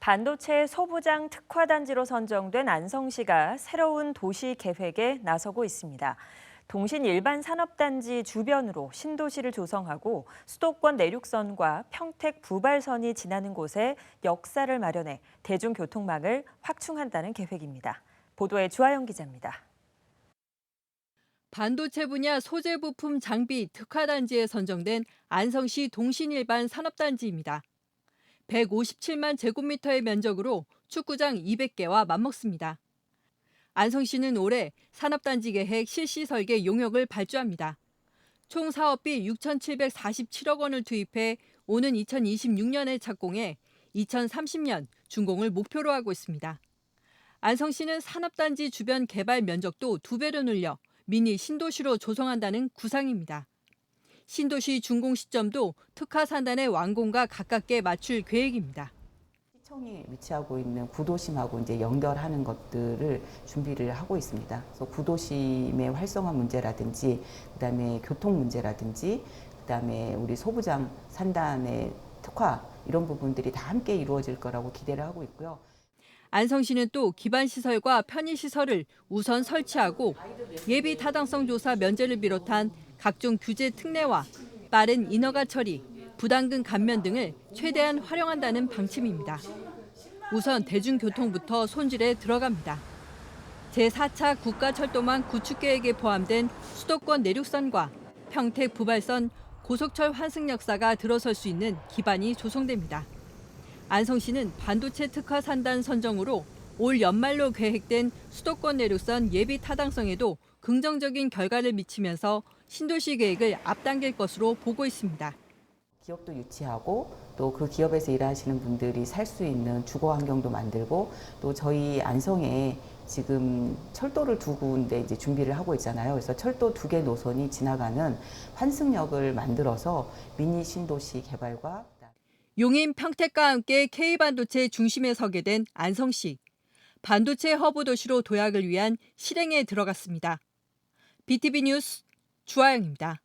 반도체 소부장 특화단지로 선정된 안성시가 새로운 도시 계획에 나서고 있습니다. 동신 일반 산업단지 주변으로 신도시를 조성하고 수도권 내륙선과 평택 부발선이 지나는 곳에 역사를 마련해 대중교통망을 확충한다는 계획입니다. 보도에 주하영 기자입니다. 반도체 분야 소재 부품 장비 특화단지에 선정된 안성시 동신일반 산업단지입니다. 157만 제곱미터의 면적으로 축구장 200개와 맞먹습니다. 안성시는 올해 산업단지 계획 실시 설계 용역을 발주합니다. 총 사업비 6,747억 원을 투입해 오는 2026년에 착공해 2030년 준공을 목표로 하고 있습니다. 안성시는 산업단지 주변 개발 면적도 두 배로 늘려 미니 신도시로 조성한다는 구상입니다. 신도시 준공 시점도 특화 산단의 완공과 가깝게 맞출 계획입니다. 시청이 위치하고 있는 구도심하고 이제 연결하는 것들을 준비를 하고 있습니다. 그래서 구도심의 활성화 문제라든지, 그다음에 교통 문제라든지, 그다음에 우리 소부장 산단의 특화 이런 부분들이 다 함께 이루어질 거라고 기대를 하고 있고요. 안성 시는 또 기반 시설과 편의 시설을 우선 설치하고 예비 타당성 조사 면제를 비롯한 각종 규제 특례와 빠른 인허가 처리, 부당금 감면 등을 최대한 활용한다는 방침입니다. 우선 대중교통부터 손질에 들어갑니다. 제4차 국가철도망 구축 계획에 포함된 수도권 내륙선과 평택 부발선 고속철 환승 역사가 들어설 수 있는 기반이 조성됩니다. 안성시는 반도체 특화 산단 선정으로 올 연말로 계획된 수도권 내륙선 예비 타당성에도 긍정적인 결과를 미치면서 신도시 계획을 앞당길 것으로 보고 있습니다. 기업도 유치하고 또 그 기업에서 일하시는 분들이 살 수 있는 주거 환경도 만들고 또 저희 안성에 지금 철도를 두 군데 이제 준비를 하고 있잖아요. 그래서 철도 두 개 노선이 지나가는 환승역을 만들어서 미니 신도시 개발과 용인 평택과 함께 K반도체 중심에 서게 된 안성시. 반도체 허브 도시로 도약을 위한 실행에 들어갔습니다. BTV 뉴스 주하영입니다.